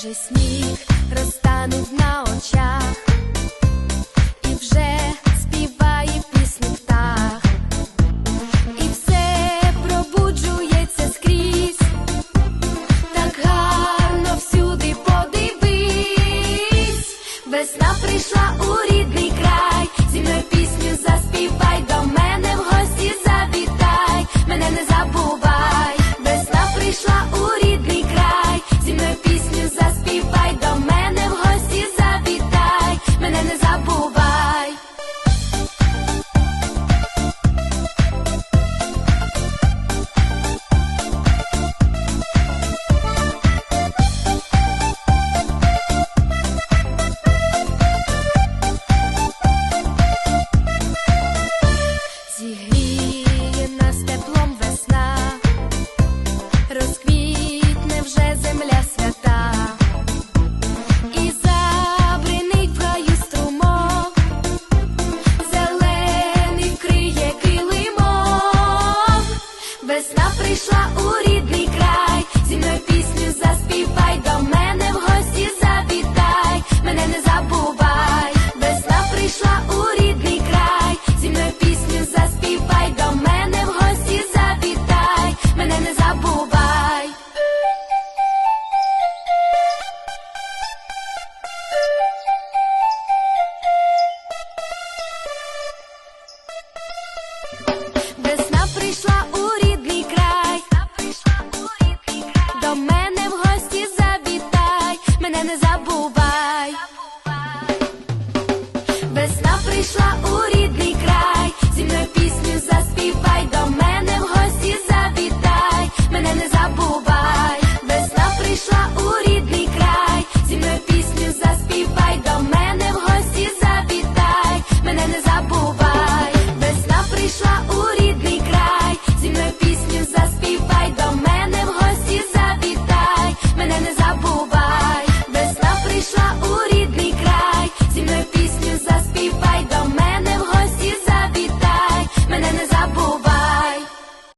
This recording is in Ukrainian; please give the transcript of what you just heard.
сніг розтанув на очах, і вже співає пісню птах, і все пробуджується скрізь, так гарно всюди подивись, весна прийшла у рідний край, зі мною пісню заспівай, до мене в гості завітай, мене не забувай, вже земля свята, і забринить в струмок, зелений вкриє килимок, весна прийшла у рідний